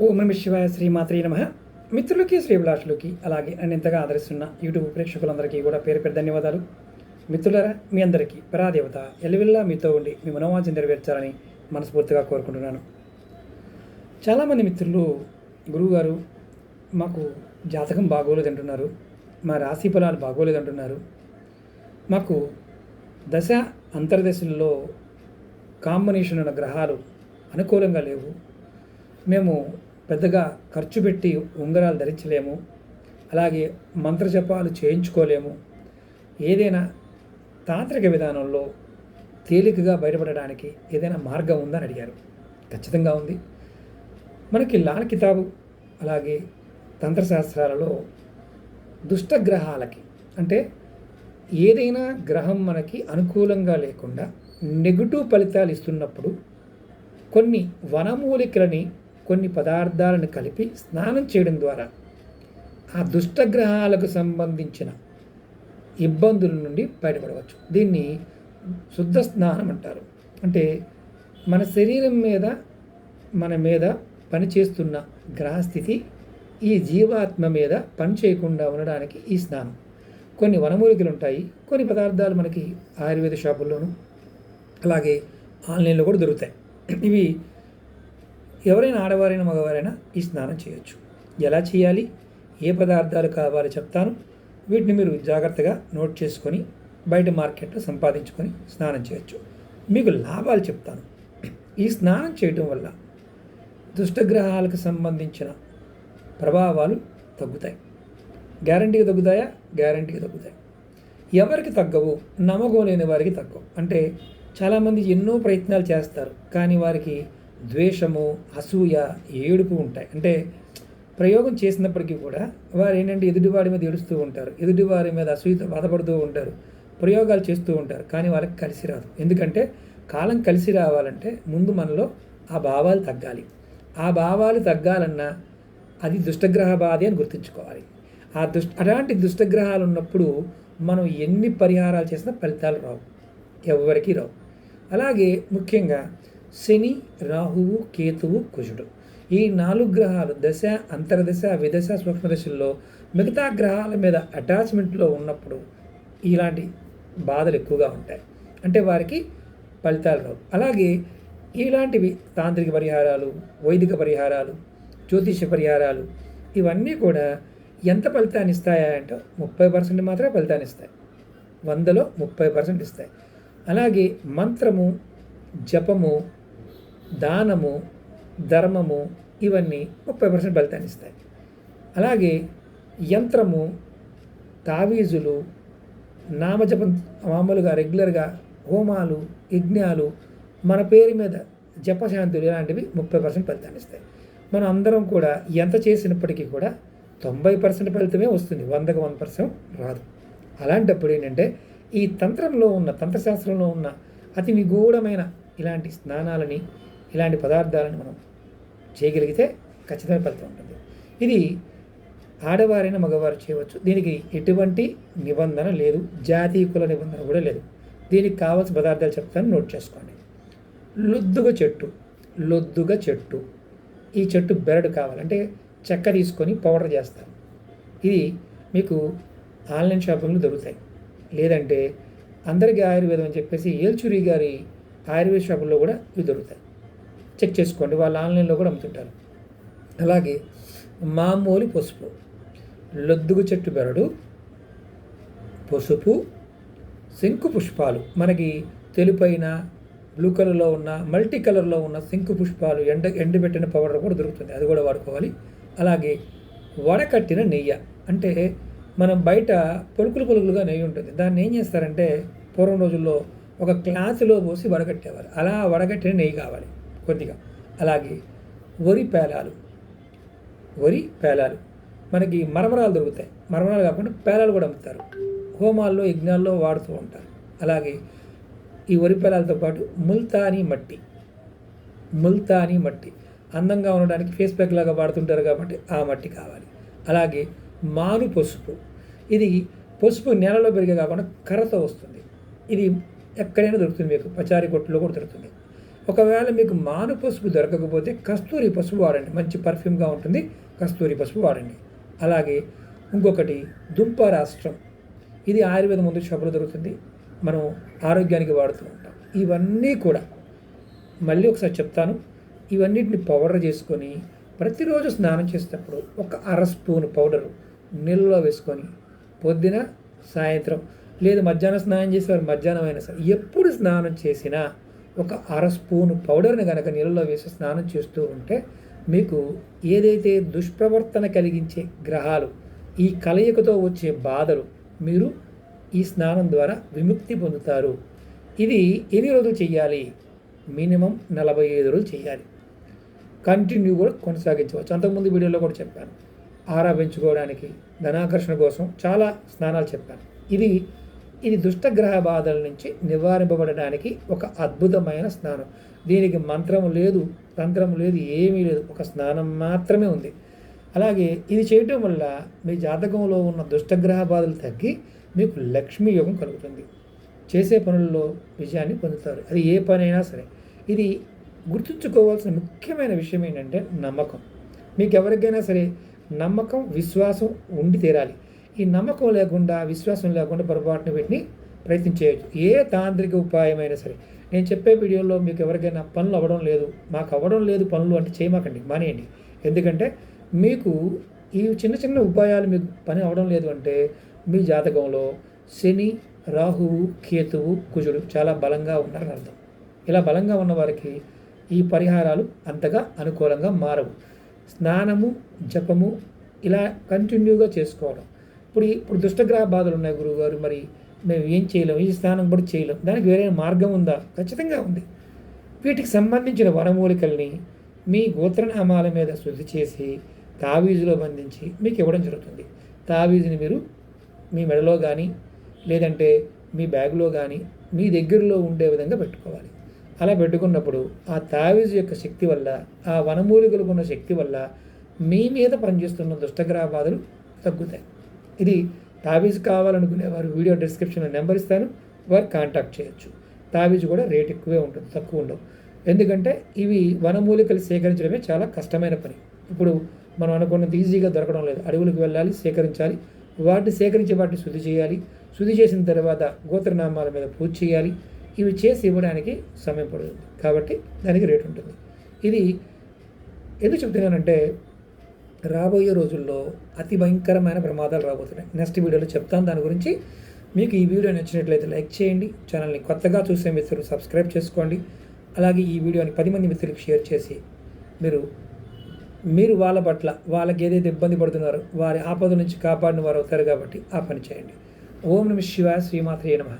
ఓం నమ శివాయ శ్రీమాత్రి నమ. మిత్రులకి శ్రీభిలాషులకి అలాగే నన్ను ఇంతగా ఆదరిస్తున్న యూట్యూబ్ ప్రేక్షకులందరికీ కూడా పేరు పేరు ధన్యవాదాలు. మిత్రులరా మీ అందరికీ పరాదేవత ఎల్లవిల్లా మీతో ఉండి మీ మనోవాంఛ నెరవేర్చాలని మనస్ఫూర్తిగా కోరుకుంటున్నాను. చాలామంది మిత్రులు గురువుగారు మాకు జాతకం బాగోలేదు అంటున్నారు మా రాశి ఫలాలు బాగోలేదు అంటున్నారు మాకు దశ అంతర్దశల్లో కాంబినేషన్ ఉన్న గ్రహాలు అనుకూలంగా లేవు. మేము పెద్దగా ఖర్చు పెట్టి ఉంగరాలు ధరించలేము. అలాగే మంత్రజపాలు చేయించుకోలేము. ఏదైనా తాంత్రిక విధానంలో తేలికగా బయటపడడానికి ఏదైనా మార్గం ఉందని అడిగారు. ఖచ్చితంగా ఉంది. మనకి లాల్ కితాబు అలాగే తంత్రశాస్త్రాలలో దుష్టగ్రహాలకి అంటే ఏదైనా గ్రహం మనకి అనుకూలంగా లేకుండా నెగిటివ్ ఫలితాలు ఇస్తున్నప్పుడు కొన్ని వనమూలికలని కొన్ని పదార్థాలను కలిపి స్నానం చేయడం ద్వారా ఆ దుష్టగ్రహాలకు సంబంధించిన ఇబ్బందుల నుండి బయటపడవచ్చు. దీన్ని శుద్ధ స్నానం అంటారు. అంటే మన శరీరం మీద మన మీద పనిచేస్తున్న గ్రహస్థితి ఈ జీవాత్మ మీద పని చేయకుండా ఉండడానికి ఈ స్నానం. కొన్ని వనమూలికలు ఉంటాయి. కొన్ని పదార్థాలు మనకి ఆయుర్వేద షాపుల్లోనూ అలాగే ఆన్లైన్లో కూడా దొరుకుతాయి. ఇవి ఎవరైనా ఆడవారైనా మగవారైనా ఈ స్నానం చేయొచ్చు. ఎలా చేయాలి? ఏ పదార్థాలు కావాలో చెప్తాను. వీటిని మీరు జాగ్రత్తగా నోట్ చేసుకొని బయట మార్కెట్లో సంపాదించుకొని స్నానం చేయొచ్చు. మీకు లాభాలు చెప్తాను. ఈ స్నానం చేయటం వల్ల దుష్టగ్రహాలకు సంబంధించిన ప్రభావాలు తగ్గుతాయి. గ్యారంటీగా తగ్గుతాయా? గ్యారంటీగా తగ్గుతాయి. ఎవరికి తగ్గవు నమ్మకం లేని వారికి తగ్గవు. అంటే చాలామంది ఎన్నో ప్రయత్నాలు చేస్తారు. కానీ వారికి ద్వేషము అసూయ ఏడుపు ఉంటాయి. అంటే ప్రయోగం చేసినప్పటికీ కూడా వారు ఏంటంటే ఎదుటివాడి మీద ఏడుస్తూ ఉంటారు. ఎదుటివారి మీద అసూయతో బాధపడుతూ ఉంటారు. ప్రయోగాలు చేస్తూ ఉంటారు. కానీ వాళ్ళకి కలిసి రాదు. ఎందుకంటే కాలం కలిసి రావాలంటే ముందు మనలో ఆ భావాలు తగ్గాలి. ఆ భావాలు తగ్గాలన్నా అది దుష్టగ్రహ బాధే అని గుర్తుంచుకోవాలి. ఆ దుష్ట అలాంటి దుష్టగ్రహాలు ఉన్నప్పుడు మనం ఎన్ని పరిహారాలు చేసినా ఫలితాలు రావు. ఎవరికీ రావు. అలాగే ముఖ్యంగా శని రాహువు కేతువు కుజుడు. ఈ నాలుగు గ్రహాలు దశ అంతర్దశ విదశ సూక్ష్మదశల్లో మిగతా గ్రహాల మీద అటాచ్మెంట్లో ఉన్నప్పుడు ఇలాంటి బాధలు ఎక్కువగా ఉంటాయి. అంటే వారికి ఫలితాలు రావు. అలాగే ఇలాంటివి తాంత్రిక పరిహారాలు వైదిక పరిహారాలు జ్యోతిష పరిహారాలు ఇవన్నీ కూడా ఎంత ఫలితాన్ని ఇస్తాయా అంటే ముప్పై పర్సెంట్ మాత్రమే ఫలితాన్ని ఇస్తాయి. వందలో ముప్పై పర్సెంట్ ఇస్తాయి. అలాగే మంత్రము జపము దానము ధర్మము ఇవన్నీ ముప్పై పర్సెంట్ ఫలితాన్ని ఇస్తాయి. అలాగే యంత్రము తావీజులు నామజపం మామూలుగా రెగ్యులర్గా హోమాలు యజ్ఞాలు మన పేరు మీద జపశాంతులు ఇలాంటివి ముప్పై పర్సెంట్ ఫలితాన్ని ఇస్తాయి. మనం అందరం కూడా ఎంత చేసినప్పటికీ కూడా తొంభై పర్సెంట్ ఫలితమే వస్తుంది. వందకు వన్ పర్సెంట్ రాదు. అలాంటప్పుడు ఏంటంటే ఈ తంత్రంలో ఉన్న తంత్రశాస్త్రంలో ఉన్న అతి నిగూఢమైన ఇలాంటి స్నానాలని ఇలాంటి పదార్థాలను మనం చేయగలిగితే ఖచ్చితమైన ఫలితం ఉంటుంది. ఇది ఆడవారైన మగవారు చేయవచ్చు. దీనికి ఎటువంటి నిబంధన లేదు. జాతీయ కుల నిబంధన కూడా లేదు. దీనికి కావాల్సిన పదార్థాలు చెప్తాను. నోట్ చేసుకోండి. లొద్దుగ చెట్టు. లొద్దుగ చెట్టు. ఈ చెట్టు బెరడు కావాలంటే చెక్క తీసుకొని పౌడర్ చేస్తారు. ఇది మీకు ఆన్లైన్ షాపింగ్లో దొరుకుతాయి. లేదంటే అందరికీ ఆయుర్వేదం అని చెప్పేసి ఏల్చురి గారి ఆయుర్వేద షాపుల్లో కూడా ఇవి దొరుకుతాయి. చెక్ చేసుకోండి వాళ్ళు ఆన్లైన్లో కూడా అమ్ముతుంటారు. అలాగే మామూలు పసుపు లొద్దుగు చెట్టు బెరడు పసుపు శంకు పుష్పాలు. మనకి తెలుపైన బ్లూ కలర్లో ఉన్న మల్టీ కలర్లో ఉన్న శంకు పుష్పాలు ఎండ ఎండబెట్టిన పౌడర్ కూడా దొరుకుతుంది అది కూడా వాడుకోవాలి. అలాగే వడకట్టిన నెయ్యి అంటే మనం బయట పొలుకులు పొలుకులుగా నెయ్యి ఉంటుంది. దాన్ని ఏం చేస్తారంటే పూర్వం రోజుల్లో ఒక క్లాసులో పోసి వడగట్టేవారు అలా వడగట్టిన నెయ్యి కావాలి. కొద్దిగా. అలాగే వరి పేలాలు. వరి పేలాలు. మనకి మరమరాలు దొరుకుతాయి. మరమరాలు కాకుండా పేలాలు కూడా అమ్ముతారు. హోమాల్లో యజ్ఞాల్లో వాడుతూ ఉంటారు. అలాగే ఈ వరి పేలాలతో పాటు ముల్తానీ మట్టి. ముల్తానీ మట్టి. అందంగా ఉండడానికి ఫేస్ ప్యాక్ లాగా వాడుతుంటారు కాబట్టి ఆ మట్టి కావాలి. అలాగే మాను పసుపు. ఇది పసుపు నేలలో పెరిగే కాకుండా కర్రతో వస్తుంది. ఇది ఎక్కడైనా దొరుకుతుంది మీకు. పచారి కొట్టులో కూడా దొరుకుతుంది. ఒకవేళ మీకు మాను పసుపు దొరకకపోతే కస్తూరి పసుపు వాడండి. మంచి పర్ఫ్యూమ్గా ఉంటుంది. కస్తూరి పసుపు వాడండి. అలాగే ఇంకొకటి దుంప రాష్ట్రం. ఇది ఆయుర్వేద ముందు షాపులో దొరుకుతుంది. మనం ఆరోగ్యానికి వాడుతూ ఉంటాం. ఇవన్నీ కూడా మళ్ళీ ఒకసారి చెప్తాను. ఇవన్నిటిని పౌడర్ చేసుకొని ప్రతిరోజు స్నానం చేసేటప్పుడు ఒక అర స్పూన్ పౌడరు నీళ్ళలో వేసుకొని పొద్దున సాయంత్రం లేదు మధ్యాహ్నం స్నానం చేసేవారు మధ్యాహ్నం అయినా సరే ఎప్పుడు స్నానం చేసినా ఒక అర స్పూను పౌడర్ని కనుక నీళ్ళలో వేసి స్నానం చేస్తూ ఉంటే మీకు ఏదైతే దుష్ప్రవర్తన కలిగించే గ్రహాలు ఈ కలయికతో వచ్చే బాధలు మీరు ఈ స్నానం ద్వారా విముక్తి పొందుతారు. ఇది ఎన్ని రోజులు చేయాలి? మినిమం నలభై ఐదు రోజులు చేయాలి. కంటిన్యూ కూడా కొనసాగించవచ్చు. అంతకుముందు వీడియోలో కూడా చెప్పాను. ఆరా పెంచుకోవడానికి ధనాకర్షణ కోసం చాలా స్నానాలు చెప్పాను. ఇది ఇది దుష్టగ్రహ బాధల నుంచి నివారింపబడడానికి ఒక అద్భుతమైన స్నానం. దీనికి మంత్రం లేదు తంత్రం లేదు ఏమీ లేదు. ఒక స్నానం మాత్రమే ఉంది. అలాగే ఇది చేయటం వల్ల మీ జాతకంలో ఉన్న దుష్టగ్రహ బాధలు తగ్గి మీకు లక్ష్మీ యోగం కలుగుతుంది. చేసే పనుల్లో విజయాన్ని పొందుతారు. అది ఏ పనైనా సరే. ఇది గుర్తుంచుకోవాల్సిన ముఖ్యమైన విషయం ఏంటంటే నమ్మకం. మీకు ఎవరికైనా సరే నమ్మకం విశ్వాసం ఉండి తీరాలి. ఈ నమ్మకం లేకుండా విశ్వాసం లేకుండా పొరపాటున వీటిని ప్రయత్నం చేయొచ్చు. ఏ తాంత్రిక ఉపాయమైనా సరే. నేను చెప్పే వీడియోలో మీకు ఎవరికైనా పనులు అవ్వడం లేదు. మాకు అవ్వడం లేదు పనులు అంటే చేయమాకండి మానేయండి. ఎందుకంటే మీకు ఈ చిన్న చిన్న ఉపాయాలు మీకు పని అవ్వడం లేదు అంటే మీ జాతకంలో శని రాహువు కేతువు కుజుడు చాలా బలంగా ఉన్నారని అర్థం. ఇలా బలంగా ఉన్నవారికి ఈ పరిహారాలు అంతగా అనుకూలంగా మారవు. స్నానము జపము ఇలా కంటిన్యూగా చేసుకోవడం. ఇప్పుడు ఇప్పుడు దుష్టగ్రహ బాధలు ఉన్నాయి గురువుగారు మరి మేము ఏం చేయలేం ఈ స్నానం కూడా చేయలేం. దానికి వేరే మార్గం ఉందా? ఖచ్చితంగా ఉంది. వీటికి సంబంధించిన వనమూలికల్ని మీ గోత్రనామాల మీద శుద్ధి చేసి తావీజులో బంధించి మీకు ఇవ్వడం జరుగుతుంది. తావీజుని మీరు మీ మెడలో కానీ లేదంటే మీ బ్యాగ్లో కానీ మీ దగ్గరలో ఉండే విధంగా పెట్టుకోవాలి. అలా పెట్టుకున్నప్పుడు ఆ తావీజు యొక్క శక్తి వల్ల ఆ వనమూలికలకు ఉన్న శక్తి వల్ల మీ మీద పనిచేస్తున్న దుష్టగ్రహ బాధలు తగ్గుతాయి. ఇది తాబీజ్ కావాలనుకునే వారు వీడియో డిస్క్రిప్షన్లో నెంబర్ ఇస్తాను వారు కాంటాక్ట్ చేయొచ్చు. తాబీజ్ కూడా రేట్ ఎక్కువే ఉంటుంది తక్కువ ఉండవు. ఎందుకంటే ఇవి వనమూలికలు సేకరించడమే చాలా కష్టమైన పని. ఇప్పుడు మనం అనుకున్నది ఈజీగా దొరకడం లేదు. అడవులకు వెళ్ళాలి సేకరించాలి వాటిని సేకరించి వాటిని శుద్ధి చేయాలి శుద్ధి చేసిన తర్వాత గోత్రనామాల మీద పూజ చేయాలి. ఇవి చేసి ఇవ్వడానికి సమయం పడుతుంది. కాబట్టి దానికి రేటు ఉంటుంది. ఇది ఎందుకు చెప్తున్నానంటే రాబోయే రోజుల్లో అతి భయంకరమైన ప్రమాదాలు రాబోతున్నాయి. నెక్స్ట్ వీడియోలో చెప్తాను. దాని గురించి మీకు ఈ వీడియో నచ్చినట్లయితే లైక్ చేయండి. ఛానల్ని కొత్తగా చూసే మిత్రులు సబ్స్క్రైబ్ చేసుకోండి. అలాగే ఈ వీడియోని పది మంది మిత్రులకు షేర్ చేసి మీరు మీరు వాళ్ళ పట్ల వాళ్ళకి ఏదైతే ఇబ్బంది పడుతున్నారో వారి ఆపద నుంచి కాపాడిన వారు అవుతారు కాబట్టి ఆ పని చేయండి. ఓం నమ శివాయ శ్రీమాత్రే నమ.